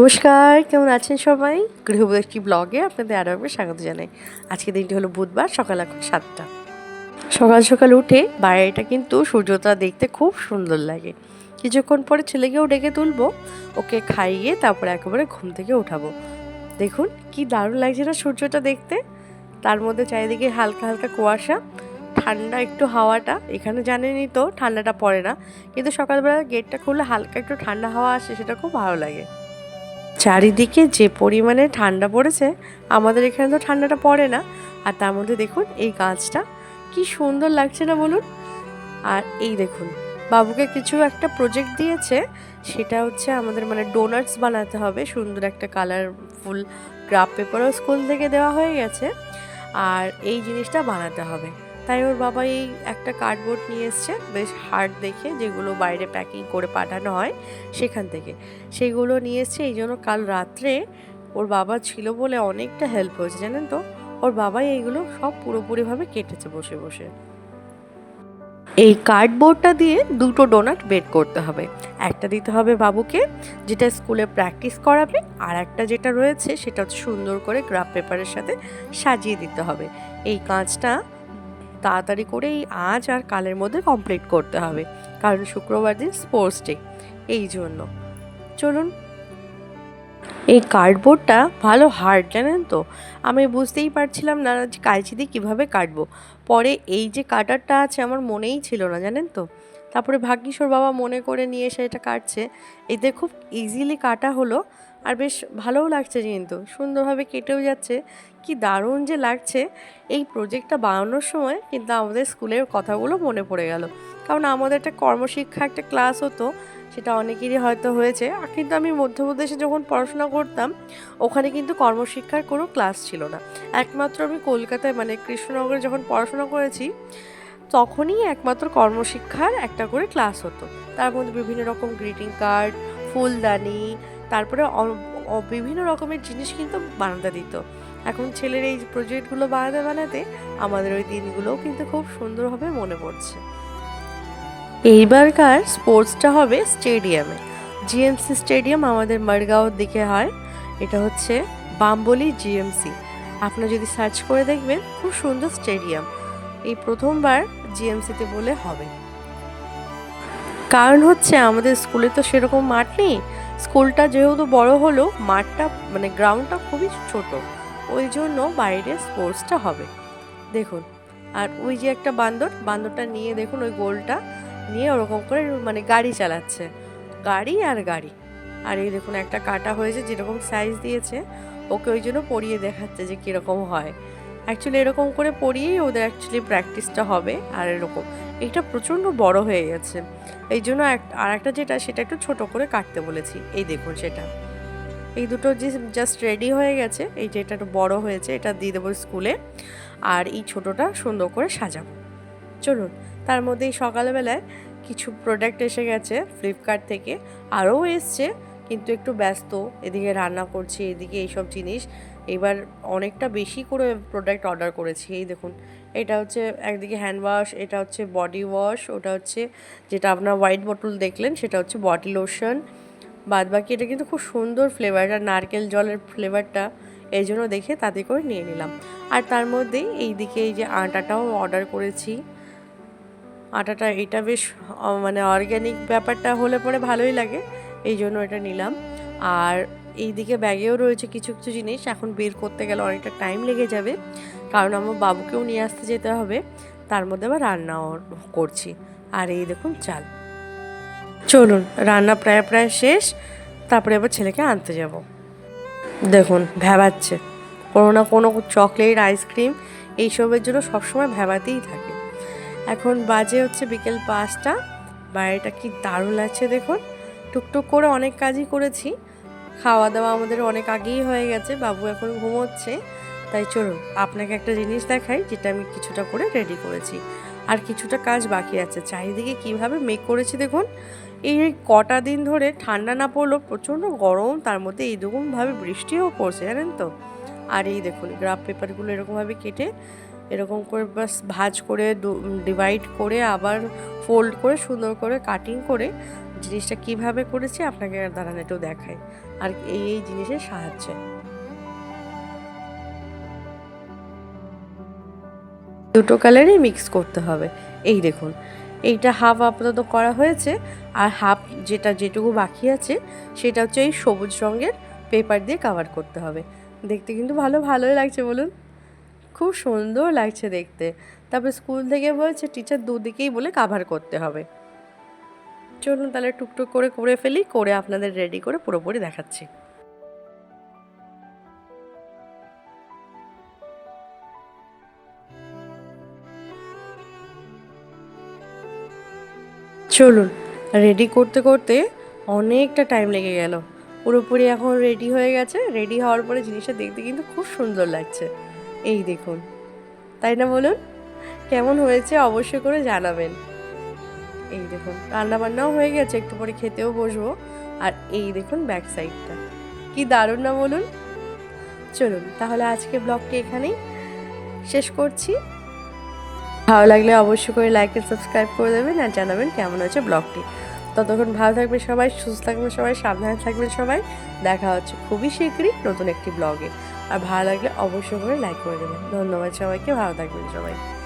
নমস্কার, কেমন আছেন সবাই? গৃহবধূ ব্লগে আপনাদের আরও একবার স্বাগত জানাই। আজকে দিনটি হলো বুধবার, সকাল এখন সাতটা। সকাল সকাল উঠে বাইরেটা কিন্তু সূর্যটা দেখতে খুব সুন্দর লাগে। কিছুক্ষণ পরে ছেলেকেও ডেকে তুলবো, ওকে খাইয়ে তারপরে একেবারে ঘুম থেকে উঠাবো। দেখুন, কি দারুণ লাগছে না সূর্যটা দেখতে। তার মধ্যে চারিদিকে হালকা হালকা কুয়াশা, ঠান্ডা একটু হাওয়াটা। এখানে জানেনই তো, ঠান্ডাটা পড়ে না। কিন্তু সকালবেলা গেটটা খুললে হালকা একটু ঠান্ডা হাওয়া আসে, সেটা খুব ভালো লাগে। চারিদিকে যে পরিমাণে ঠান্ডা পড়েছে, আমাদের এখানে তো ঠান্ডাটা পড়ে না। আর তার মধ্যে দেখুন, এই গাছটা কি সুন্দর লাগছে না বলুন? আর এই দেখুন, বাবুকে কিছু একটা প্রজেক্ট দিয়েছে, সেটা হচ্ছে আমাদের মানে ডোনাটস বানাতে হবে। সুন্দর একটা কালারফুল গ্রাফ পেপারও স্কুল থেকে দেওয়া হয়ে গেছে। আর এই জিনিসটা বানাতে হবে। তাই ওর বাবা এই একটা কার্ডবোর্ড নিয়ে এসছে, বেশ হার্ড দেখে, যেগুলো বাইরে প্যাকিং করে পাঠানো হয় সেখান থেকে। সেগুলো নিয়ে এসছে, এই জন্য কাল রাত্রে ওর বাবা ছিল বলে অনেকটা হেল্প হয়েছে, জানেন তো? ওর বাবাই এইগুলো সব পুরোপুরিভাবে কেটেছে বসে বসে। এই কার্ডবোর্ডটা দিয়ে দুটো ডোনাট বের করতে হবে। একটা দিতে হবে বাবুকে, যেটা স্কুলে প্র্যাকটিস করাবে, আর একটা যেটা রয়েছে সেটা সুন্দর করে গ্রাফ পেপারের সাথে সাজিয়ে দিতে হবে। এই কাজটা তাড়াতাড়ি করে এই আজ আর কালের মধ্যে কমপ্লিট করতে হবে। কারণ শুক্রবার দিন স্পোর্টস ডে এই জন্য। চলুন এই কার্ডবোর্ডটা ভালো হার্ড জানেন তো? আমি বুঝতেই পারছিলাম না যে কালচি দিয়ে কীভাবে কাটবো। পরে এই যে কাটারটা আছে, আমার মনেই ছিল না, জানেন তো? তারপরে ভাগ্যিসোর বাবা মনে করে নিয়ে এসে এটা কাটছে। এতে খুব ইজিলি কাটা হলো আর বেশ ভালোও লাগছে কিন্তু, সুন্দরভাবে কেটেও যাচ্ছে। কি দারুণ যে লাগছে। এই প্রজেক্টটা বানানোর সময় কিন্তু আমাদের স্কুলের কথাগুলো মনে পড়ে গেল। কারণ আমাদের একটা কর্মশিক্ষা একটা ক্লাস হতো সেটা অনেকেরই হয়তো হয়েছে। কিন্তু আমি মধ্যপ্রদেশে যখন পড়াশোনা করতাম, ওখানে কিন্তু কর্মশিক্ষার কোনো ক্লাস ছিল না। একমাত্র আমি কলকাতায় মানে কৃষ্ণনগরে যখন পড়াশোনা করেছি, তখনই একমাত্র কর্মশিক্ষার একটা করে ক্লাস হতো। তার মধ্যে বিভিন্ন রকম গ্রিটিং কার্ড, ফুলদানি, তারপরে বিভিন্ন রকমের জিনিস কিন্তু বানাতে দিত। এখন ছেলের এই প্রজেক্টগুলো বানাতে বানাতে আমাদের ওই দিনগুলোও কিন্তু খুব সুন্দরভাবে মনে পড়ছে। এইবারকার স্পোর্টসটা হবে স্টেডিয়ামে। জিএমসি স্টেডিয়াম আমাদের মারগাঁওর দিকে হয়। এটা হচ্ছে বাম্বলি জিএমসি। আপনারা যদি সার্চ করে দেখবেন, খুব সুন্দর স্টেডিয়াম। এই প্রথমবার জিএমসিতে বলে হবে। কারণ হচ্ছে আমাদের স্কুলে তো সেরকম মাঠ নেই। স্কুলটা যেহেতু বড় হলো, মাঠটা মানে গ্রাউন্ডটা খুবই ছোট। ওই জন্য বাইরে স্পোর্টসটা হবে। দেখুন, আর ওই যে একটা বান্দর, বান্দরটা নিয়ে দেখুন ওই গোলটা। নিয়ে ওরকম করে মানে গাড়ি চালাচ্ছে। গাড়ি আর গাড়ি। আর এই দেখুন, একটা কাটা হয়েছে, যেরকম সাইজ দিয়েছে, ওকে ওই জন্য পরিয়ে দেখাচ্ছে যে কীরকম হয়। অ্যাকচুয়ালি এরকম করে পরিয়েই ওদের অ্যাকচুয়ালি প্র্যাকটিসটা হবে, আর এরকম। এটা প্রচণ্ড বড় হয়ে গেছে। এই জন্য আর একটা যেটা, সেটা একটু ছোট করে কাটতে বলেছি। এই দেখুন সেটা। এই দুটো যে জাস্ট রেডি হয়ে গেছে, এই যে এটা একটু বড় হয়েছে, এটা দিয়ে দেবো স্কুলে। আর এই ছোটোটা সুন্দর করে সাজাবো। চলুন, তার মধ্যেই সকালবেলায় কিছু প্রোডাক্ট এসে গেছে ফ্লিপকার্ট থেকে। আরও এসছে, কিন্তু একটু ব্যস্ত, এদিকে রান্না করছি, এদিকে এইসব জিনিস। এবার অনেকটা বেশি করে প্রোডাক্ট অর্ডার করেছি। এই দেখুন, এটা হচ্ছে একদিকে হ্যান্ড ওয়াশ এটা হচ্ছে বডি ওয়াশ ওটা হচ্ছে যেটা আপনার হোয়াইট বটল দেখলেন, সেটা হচ্ছে বডি লোশন বাদ বাকি এটা কিন্তু খুব সুন্দর ফ্লেভারটা নারকেল জলের ফ্লেভারটা এই জন্য দেখে তাতে করে নিয়ে নিলাম। আর তার মধ্যে এই দিকে এই যে আটাটাও অর্ডার করেছি। আটাটা, এটা বেশ মানে অর্গ্যানিক ব্যাপারটা হলে পরে ভালোই লাগে, এই জন্য এটা নিলাম। আর এই দিকে ব্যাগেও রয়েছে কিছু কিছু জিনিস, এখন বের করতে গেলে অনেকটা টাইম লেগে যাবে, কারণ আমার বাবুকেও নিয়ে আসতে যেতে হবে, তার মধ্যে আবার রান্নাও করছি। আর এই দেখুন চাল। চলুন, রান্না প্রায় প্রায় শেষ, তারপরে আবার ছেলেকে আনতে যাব। দেখুন ভ্যাবাচ্ছে কোনো না কোনো চকলেট আইসক্রিম এইসবের জন্য সবসময় ভ্যাবাতেই থাকে। এখন বাজে হচ্ছে বিকেল পাঁচটা। বাইরেটা কি দারুণ লাগছে দেখুন। টুকটুক করে অনেক কাজই করেছি। খাওয়া দাওয়া আমাদের অনেক আগেই হয়ে গেছে, বাবু এখন ঘুমোচ্ছে। তাই চলুন, আপনাকে একটা জিনিস দেখাই, যেটা আমি কিছুটা করে রেডি করেছি। আর কিছুটা কাজ বাকি আছে। চারিদিকে কীভাবে মেক করেছি দেখুন। এই কটা দিন ধরে ঠান্ডা না পড়লেও প্রচণ্ড গরম, তার মধ্যে এই রকমভাবে বৃষ্টিও পড়ছে, জানেন তো। আর এই দেখুন গ্রাফ পেপারগুলো এরকমভাবে কেটে এরকম করে বাস ভাজ করে ডিভাইড করে আবার ফোল্ড করে সুন্দর করে কাটিং করে জিনিসটা কীভাবে করেছি আপনাকে দাঁড়ান একটু দেখাই। আর এই এই জিনিসের সাহায্যে। দুটো কালারই মিক্স করতে হবে। এই দেখুন, এইটা হাফ আপাতত করা হয়েছে আর হাফ যেটা যেটুকু বাকি আছে সেটা হচ্ছে এই সবুজ রঙের পেপার দিয়ে কাভার করতে হবে। দেখতে কিন্তু ভালো, ভালোই লাগছে বলুন। খুব সুন্দর লাগছে দেখতে। তারপর স্কুল থেকে বলছে, টিচার দুদিকেই বলে কাভার করতে হবে। চলুন তাহলে টুকটুক করে করে ফেলি, করে আপনাদের রেডি করে পুরোপুরি দেখাচ্ছি। চলুন রেডি করতে করতে অনেকটা টাইম লেগে গেল। পুরোপুরি এখন রেডি হয়ে গেছে। রেডি হওয়ার পরে জিনিসটা দেখতে কিন্তু খুব সুন্দর লাগছে। এই দেখুন। তাই না বলুন? কেমন হয়েছে অবশ্যই করে জানাবেন। এই দেখুন রান্না বান্নাও হয়ে গেছে, একটু পরে খেতেও বসবো। আর এই দেখুন ব্যাক সাইডটা কি দারুণ না বলুন? চলুন, তাহলে আজকে ব্লগটি এখানেই শেষ করছি। ভালো লাগলে অবশ্যই করে লাইক এন্ড সাবস্ক্রাইব করে দেবেন আর জানাবেন কেমন হয়েছে ব্লগটি। ততক্ষণ ভালো থাকবেন সবাই, সুস্থ থাকবেন সবাই, সাবধানে থাকবেন সবাই। দেখা হচ্ছে খুবই শীঘ্রই নতুন একটি ব্লগে। আর ভালো লাগলে অবশ্যই করে লাইক করে দেবেন। ধন্যবাদ সবাইকে ভালো থাকবেন সবাই।